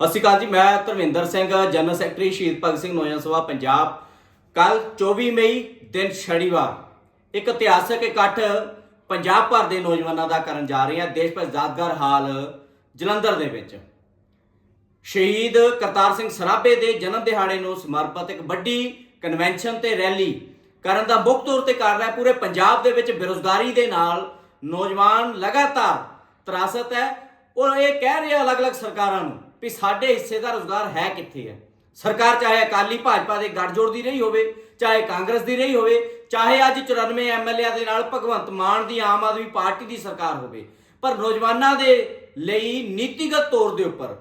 ਸਤਿ ਸ਼੍ਰੀ ਅਕਾਲ ਜੀ, ਮੈਂ ਧਰਮਿੰਦਰ ਸਿੰਘ, ਜਨਰਲ ਸੈਕਟਰੀ ਸ਼ਹੀਦ ਭਗਤ ਸਿੰਘ ਨੌਜਵਾਨ ਸਭਾ ਪੰਜਾਬ। ਕੱਲ 24 ਮਈ ਦਿਨ ਸ਼ਨੀਵਾਰ, ਇੱਕ ਇਤਿਹਾਸਕ ਇਕੱਠ ਪੰਜਾਬ ਭਰ ਦੇ ਨੌਜਵਾਨਾਂ ਦਾ ਕਰਨ ਜਾ ਰਹੇ ਹਾਂ। ਦੇਸ਼ ਭਰ ਯਾਦਗਾਰ ਹਾਲ ਜਲੰਧਰ ਦੇ ਵਿੱਚ। ਸ਼ਹੀਦ ਕਰਤਾਰ ਸਿੰਘ ਸਰਾਭੇ ਦੇ ਜਨਮ ਦਿਹਾੜੇ ਨੂੰ ਸਮਰਪਿਤ ਇੱਕ ਵੱਡੀ ਕਨਵੈਨਸ਼ਨ ਤੇ ਰੈਲੀ ਕਰਨ ਦਾ ਮੁੱਖ ਤੌਰ ਤੇ ਕਰ ਰਿਹਾ ਪੂਰੇ ਪੰਜਾਬ ਦੇ ਵਿੱਚ ਬੇਰੁਜ਼ਗਾਰੀ ਦੇ ਨਾਲ ਨੌਜਵਾਨ ਲਗਾਤਾਰ ਤਰਾਸਤ ਹੈ। ਉਹ ਇਹ ਕਹਿ ਰਿਹਾ ਅਲੱਗ-ਅਲੱਗ ਸਰਕਾਰਾਂ ਨੂੰ ਵੀ ਸਾਡੇ ਹਿੱਸੇ ਦਾ ਰੋਜ਼ਗਾਰ ਹੈ ਕਿੱਥੇ ਹੈ? ਸਰਕਾਰ ਚਾਹੇ ਅਕਾਲੀ ਭਾਜਪਾ ਦੇ ਗੱਠਜੋੜ ਦੀ ਰਹੀ ਹੋਵੇ, ਚਾਹੇ ਕਾਂਗਰਸ ਦੀ ਰਹੀ ਹੋਵੇ, ਚਾਹੇ ਅੱਜ 94 ਐਮਐਲਏ ਦੇ ਨਾਲ ਭਗਵੰਤ ਮਾਨ ਦੀ ਆਮ ਆਦਮੀ ਪਾਰਟੀ ਦੀ ਸਰਕਾਰ ਹੋਵੇ, ਪਰ ਨੌਜਵਾਨਾਂ ਦੇ ਲਈ ਨੀਤੀਗਤ ਤੌਰ ਦੇ ਉੱਪਰ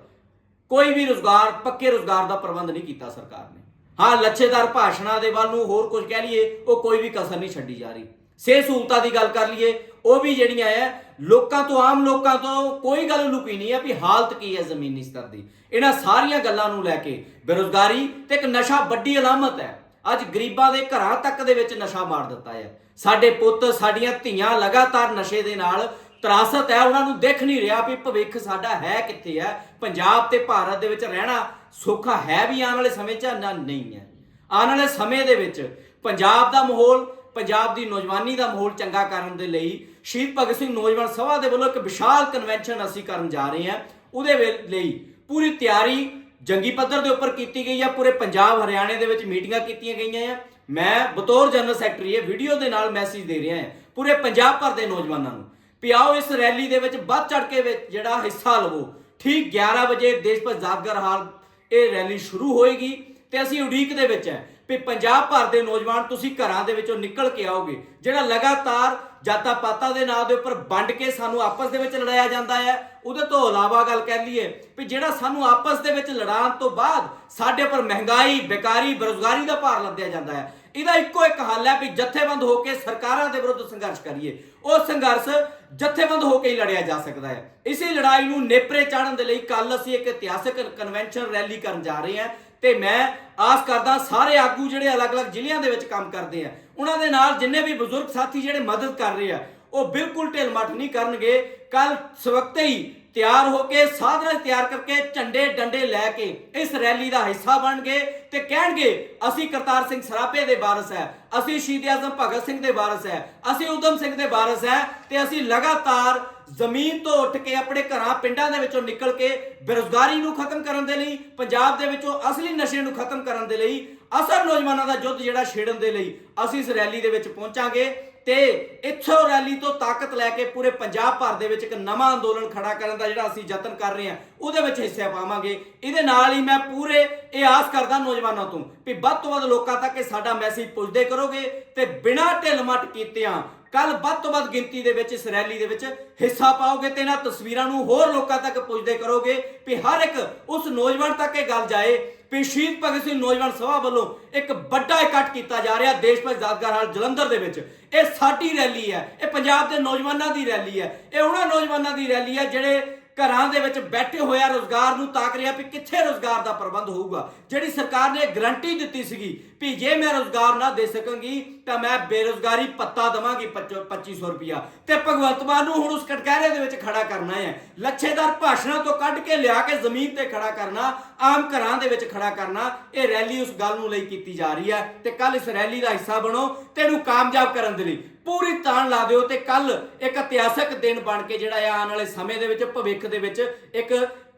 ਕੋਈ ਵੀ ਰੋਜ਼ਗਾਰ, ਪੱਕੇ ਰੋਜ਼ਗਾਰ ਦਾ ਪ੍ਰਬੰਧ ਨਹੀਂ ਕੀਤਾ ਸਰਕਾਰ ਨੇ। ਹਾਂ, ਲੱਛੇਦਾਰ ਭਾਸ਼ਣਾਂ ਦੇ ਵੱਲ ਨੂੰ ਹੋਰ ਕੁਝ ਕਹਿ ਲਈਏ, ਉਹ ਕੋਈ ਵੀ ਕਸਰ ਨਹੀਂ ਛੱਡੀ ਜਾ ਰਹੀ। ਸਿਹਤ ਸਹੂਲਤਾਂ ਦੀ ਗੱਲ ਕਰ ਲਈਏ ਉਹ ਵੀ ਜਿਹੜੀਆਂ ਹੈ ਲੋਕਾਂ ਤੋਂ ਆਮ ਲੋਕਾਂ ਤੋਂ ਕੋਈ ਗੱਲ ਲੁਕੀ ਨਹੀਂ ਹੈ ਵੀ ਹਾਲਤ ਕੀ ਹੈ ਜ਼ਮੀਨੀ ਸਤਰ ਦੀ। ਇਹਨਾਂ ਸਾਰੀਆਂ ਗੱਲਾਂ ਨੂੰ ਲੈ ਕੇ ਬੇਰੋਜ਼ਗਾਰੀ ਤੇ ਇੱਕ ਨਸ਼ਾ ਵੱਡੀ ਅਲਾਮਤ ਹੈ ਅੱਜ ਗਰੀਬਾਂ ਦੇ ਘਰਾਂ ਤੱਕ ਦੇ ਵਿੱਚ ਨਸ਼ਾ ਮਾਰ ਦਿੱਤਾ ਹੈ ਸਾਡੇ ਪੁੱਤ, ਸਾਡੀਆਂ ਧੀਆਂ ਲਗਾਤਾਰ ਨਸ਼ੇ ਦੇ ਨਾਲ ਤਰਾਸਤ ਹੈ ਉਹਨਾਂ ਨੂੰ ਦੇਖ ਨਹੀਂ ਰਿਹਾ ਵੀ ਭਵਿੱਖ ਸਾਡਾ ਹੈ ਕਿੱਥੇ ਹੈ ਪੰਜਾਬ ਤੇ ਭਾਰਤ ਦੇ ਵਿੱਚ ਰਹਿਣਾ ਸੌਖਾ ਹੈ ਵੀ ਆਉਣ ਵਾਲੇ ਸਮੇਂ 'ਚ ਨਾ ਨਹੀਂ ਹੈ ਆਉਣ ਵਾਲੇ ਸਮੇਂ ਦੇ ਵਿੱਚ ਪੰਜਾਬ ਦਾ ਮਾਹੌਲ, ਪੰਜਾਬ ਦੀ ਨੌਜਵਾਨੀ ਦਾ ਮਾਹੌਲ ਚੰਗਾ ਕਰਨ ਦੇ ਲਈ ਸ਼ਹੀਦ ਭਗਤ ਸਿੰਘ ਨੌਜਵਾਨ ਸਭਾ ਦੇ ਵੱਲੋਂ ਇੱਕ ਵਿਸ਼ਾਲ ਕਨਵੈਨਸ਼ਨ ਅਸੀਂ ਕਰਨ ਜਾ ਰਹੇ ਹਾਂ। ਉਹਦੇ ਵੇ- ਲਈ ਪੂਰੀ ਤਿਆਰੀ ਜੰਗੀ ਪੱਧਰ ਦੇ ਉੱਪਰ ਕੀਤੀ ਗਈ ਆ। ਪੂਰੇ ਪੰਜਾਬ ਹਰਿਆਣੇ ਦੇ ਵਿੱਚ ਮੀਟਿੰਗਾਂ ਕੀਤੀਆਂ ਗਈਆਂ ਆ। ਮੈਂ ਬਤੌਰ ਜਨਰਲ ਸੈਕਟਰੀ ਇਹ ਵੀਡੀਓ ਦੇ ਨਾਲ ਮੈਸੇਜ ਦੇ ਰਿਹਾ ਹਾਂ ਪੂਰੇ ਪੰਜਾਬ ਭਰ ਦੇ ਨੌਜਵਾਨਾਂ ਨੂੰ। ਵੀ ਆਓ ਇਸ ਰੈਲੀ ਦੇ ਵਿੱਚ ਵੱਧ ਚੜ ਕੇ ਜਿਹੜਾ ਹਿੱਸਾ ਲਵੋ। ਠੀਕ 11 ਵਜੇ ਦੇਸ਼ ਭਰ ਯਾਦਗਾਰ ਹਾਲ ਇਹ ਰੈਲੀ ਸ਼ੁਰੂ ਹੋਏਗੀ ਤੇ ਅਸੀਂ ਉਡੀਕ ਦੇ ਵਿੱਚ ਹੈ ਵੀ ਪੰਜਾਬ ਭਰ ਦੇ ਨੌਜਵਾਨ ਤੁਸੀਂ ਘਰਾਂ ਦੇ ਵਿੱਚੋਂ ਨਿਕਲ ਕੇ ਆਓਗੇ। ਜਿਹੜਾ ਲਗਾਤਾਰ ਜਾਤਾਂ ਪਾਤਾਂ ਦੇ ਨਾਂ ਦੇ ਉੱਪਰ ਵੰਡ ਕੇ ਸਾਨੂੰ ਆਪਸ ਦੇ ਵਿੱਚ ਲੜਾਇਆ ਜਾਂਦਾ ਹੈ, ਉਹਦੇ ਤੋਂ ਇਲਾਵਾ ਗੱਲ ਕਰ ਲਈਏ ਵੀ ਜਿਹੜਾ ਸਾਨੂੰ ਆਪਸ ਦੇ ਵਿੱਚ ਲੜਾਉਣ ਤੋਂ ਬਾਅਦ ਸਾਡੇ ਉੱਪਰ ਮਹਿੰਗਾਈ, ਬੇਕਾਰੀ, ਬੇਰੁਜ਼ਗਾਰੀ ਦਾ ਭਾਰ ਲੱਦਿਆ ਜਾਂਦਾ ਹੈ। ਇਹਦਾ ਇੱਕੋ ਇੱਕ ਹੱਲ ਹੈ ਵੀ ਜਥੇਬੰਦ ਹੋ ਕੇ ਸਰਕਾਰਾਂ ਦੇ ਵਿਰੁੱਧ ਸੰਘਰਸ਼ ਕਰੀਏ। ਉਹ ਸੰਘਰਸ਼ ਜਥੇਬੰਦ ਹੋ ਕੇ ਹੀ ਲੜਿਆ ਜਾ ਸਕਦਾ ਹੈ। ਇਸੇ ਲੜਾਈ ਨੂੰ ਨੇਪਰੇ ਚਾੜਨ ਦੇ ਲਈ ਕੱਲ ਅਸੀਂ ਇੱਕ ਇਤਿਹਾਸਕ ਕਨਵੈਨਸ਼ਨ ਰੈਲੀ ਕਰਨ ਜਾ ਰਹੇ ਹਾਂ। ਤੇ ਮੈਂ ਆਸ ਕਰਦਾ ਸਾਰੇ ਆਗੂ ਜਿਹੜੇ ਅਲੱਗ-ਅਲੱਗ ਜ਼ਿਲ੍ਹਿਆਂ ਦੇ ਵਿੱਚ ਕੰਮ ਕਰਦੇ ਆ, ਉਹਨਾਂ ਦੇ ਨਾਲ ਜਿੰਨੇ ਵੀ ਬਜ਼ੁਰਗ ਸਾਥੀ ਜਿਹੜੇ ਮਦਦ ਕਰ ਰਹੇ ਆ, ਉਹ ਬਿਲਕੁਲ ਢਿੱਲ ਮੱਠ ਨਹੀਂ ਕਰਨਗੇ। ਕੱਲ ਸਵਕਤੇ ਹੀ ਤਿਆਰ ਹੋ ਕੇ ਸਾਧਨਾ ਤਿਆਰ ਕਰਕੇ ਝੰਡੇ ਡੰਡੇ ਲੈ ਕੇ ਇਸ ਰੈਲੀ ਦਾ ਹਿੱਸਾ ਬਣਗੇ ਤੇ ਕਹਿਣਗੇ, ਅਸੀਂ ਕਰਤਾਰ ਸਿੰਘ ਸਰਾਭੇ ਦੇ ਵਾਰਸ ਹੈ, ਅਸੀਂ ਸ਼ਹੀਦ ਆਜ਼ਮ ਭਗਤ ਸਿੰਘ ਦੇ ਵਾਰਸ ਹੈ, ਅਸੀਂ ਉਦਮ ਸਿੰਘ ਦੇ ਵਾਰਸ ਹੈ ਤੇ ਅਸੀਂ ਲਗਾਤਾਰ ਜ਼ਮੀਨ ਤੋਂ ਉੱਠ ਕੇ ਆਪਣੇ ਘਰਾਂ, ਪਿੰਡਾਂ ਦੇ ਵਿੱਚੋਂ ਨਿਕਲ ਕੇ ਬੇਰੁਜ਼ਗਾਰੀ ਨੂੰ ਖਤਮ ਕਰਨ ਦੇ ਲਈ, ਪੰਜਾਬ ਦੇ ਵਿੱਚੋਂ ਅਸਲੀ ਨਸ਼ੇ ਨੂੰ ਖਤਮ ਕਰਨ ਦੇ ਲਈ, ਅਸਰ ਨੌਜਵਾਨਾਂ ਦਾ ਯੁੱਧ ਜਿਹੜਾ ਛੇੜਨ ਦੇ ਲਈ ਅਸੀਂ ਇਸ ਰੈਲੀ ਦੇ ਵਿੱਚ ਪਹੁੰਚਾਂਗੇ। ਤੇ ਇੱਥੋਂ ਰੈਲੀ ਤੋਂ ਤਾਕਤ ਲੈ ਕੇ ਪੂਰੇ ਪੰਜਾਬ ਭਰ ਦੇ ਵਿੱਚ ਇੱਕ ਨਵਾਂ ਅੰਦੋਲਨ ਖੜਾ ਕਰਨ ਦਾ ਜਿਹੜਾ ਅਸੀਂ ਯਤਨ ਕਰ ਰਹੇ ਹਾਂ, ਉਹਦੇ ਵਿੱਚ ਹਿੱਸਾ ਪਾਵਾਂਗੇ। ਇਹਦੇ ਨਾਲ ਹੀ ਮੈਂ ਪੂਰੇ ਇਹ ਆਸ ਕਰਦਾ ਨੌਜਵਾਨਾਂ ਤੋਂ ਵੀ ਵੱਧ ਤੋਂ ਵੱਧ ਲੋਕਾਂ ਤੱਕ ਇਹ ਸਾਡਾ ਮੈਸੇਜ ਪੁੱਜਦੇ ਕਰੋਗੇ ਤੇ ਬਿਨਾਂ ਢਿੱਲ ਮੱਟ ਕੀਤਿਆਂ ਕੱਲ ਵੱਧ ਤੋਂ ਵੱਧ ਗਿਣਤੀ ਦੇ ਵਿੱਚ ਇਸ ਰੈਲੀ ਦੇ ਵਿੱਚ ਹਿੱਸਾ ਪਾਓਗੇ ਤੇ ਇਹਨਾਂ ਤਸਵੀਰਾਂ ਨੂੰ ਹੋਰ ਲੋਕਾਂ ਤੱਕ ਪੁੱਜਦੇ ਕਰੋਗੇ ਵੀ ਹਰ ਇੱਕ ਉਸ ਨੌਜਵਾਨ ਤੱਕ ਇਹ ਗੱਲ ਜਾਏ ਵੀ ਸ਼ਹੀਦ ਭਗਤ ਸਿੰਘ ਨੌਜਵਾਨ ਸਭਾ ਵੱਲੋਂ ਇੱਕ ਵੱਡਾ ਇਕੱਠ ਕੀਤਾ ਜਾ ਰਿਹਾ ਦੇਸ਼ ਭਗਤ ਯਾਦਗਾਰ ਹਾਲ ਜਲੰਧਰ ਦੇ ਵਿੱਚ। ਇਹ ਸਾਡੀ ਰੈਲੀ ਹੈ, ਇਹ ਪੰਜਾਬ ਦੇ ਨੌਜਵਾਨਾਂ ਦੀ ਰੈਲੀ ਹੈ, ਇਹ ਉਹਨਾਂ ਨੌਜਵਾਨਾਂ ਦੀ ਰੈਲੀ ਹੈ ਜਿਹੜੇ ਘਰਾਂ ਦੇ ਵਿੱਚ ਬੈਠੇ ਹੋਇਆ ਰੋਜ਼ਗਾਰ ਨੂੰ ਤਾਕ ਰਿਹਾ ਵੀ ਕਿੱਥੇ ਰੋਜ਼ਗਾਰ ਦਾ ਪ੍ਰਬੰਧ ਹੋਊਗਾ। ਜਿਹੜੀ ਸਰਕਾਰ ਨੇ ਗਰੰਟੀ ਦਿੱਤੀ ਸੀਗੀ ਵੀ ਜੇ ਮੈਂ ਰੋਜ਼ਗਾਰ ਨਾ ਦੇ ਸਕਾਂਗੀ ਤਾਂ ਮੈਂ ਬੇਰੋਜ਼ਗਾਰੀ ਪੱਤਾ ਦਵਾਂਗੀ 2500 ਰੁਪਿਆ ਤੇ ਭਗਵੰਤ ਮਾਨ ਨੂੰ ਹੁਣ ਉਸ ਕਟਕਾਰੇ ਦੇ ਵਿੱਚ ਖੜਾ ਕਰਨਾ ਹੈ। ਲੱਛੇਦਾਰ ਭਾਸ਼ਣਾਂ ਤੋਂ ਕੱਢ ਕੇ ਲਿਆ ਕੇ ਜ਼ਮੀਨ ਤੇ ਖੜਾ ਕਰਨਾ, ਆਮ ਘਰਾਂ ਦੇ ਵਿੱਚ ਖੜਾ ਕਰਨਾ, ਇਹ ਰੈਲੀ ਉਸ ਗੱਲ ਨੂੰ ਲਈ ਕੀਤੀ ਜਾ ਰਹੀ ਹੈ। ਤੇ ਕੱਲ ਇਸ ਰੈਲੀ ਦਾ ਹਿੱਸਾ ਬਣੋ ਤੇ ਇਹਨੂੰ ਕਾਮਯਾਬ ਕਰਨ ਦੇ ਲਈ। ਪੂਰੀ ਤਾਣ ਲਾ ਦਿਓ ਤੇ ਕੱਲ ਇੱਕ ਇਤਿਹਾਸਕ ਦਿਨ ਬਣ ਕੇ ਜਿਹੜਾ ਆ ਆਉਣ ਵਾਲੇ ਸਮੇਂ ਦੇ ਵਿੱਚ, ਭਵਿੱਖ ਦੇ ਵਿੱਚ ਇੱਕ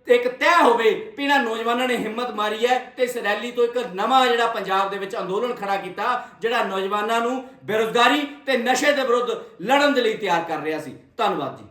ਇੱਕ ਤੈਅ ਹੋਵੇ ਵੀ ਇਹਨਾਂ ਨੌਜਵਾਨਾਂ ਨੇ ਹਿੰਮਤ ਮਾਰੀ ਹੈ ਤੇ ਇਸ ਰੈਲੀ ਤੋਂ ਇੱਕ ਨਵਾਂ ਜਿਹੜਾ ਪੰਜਾਬ ਦੇ ਵਿੱਚ ਅੰਦੋਲਨ ਖੜਾ ਕੀਤਾ, ਜਿਹੜਾ ਨੌਜਵਾਨਾਂ ਨੂੰ ਬੇਰੁਜ਼ਗਾਰੀ ਤੇ ਨਸ਼ੇ ਦੇ ਵਿਰੁੱਧ ਲੜਨ ਦੇ ਲਈ ਤਿਆਰ ਕਰ ਰਿਹਾ ਸੀ। ਧੰਨਵਾਦ ਜੀ।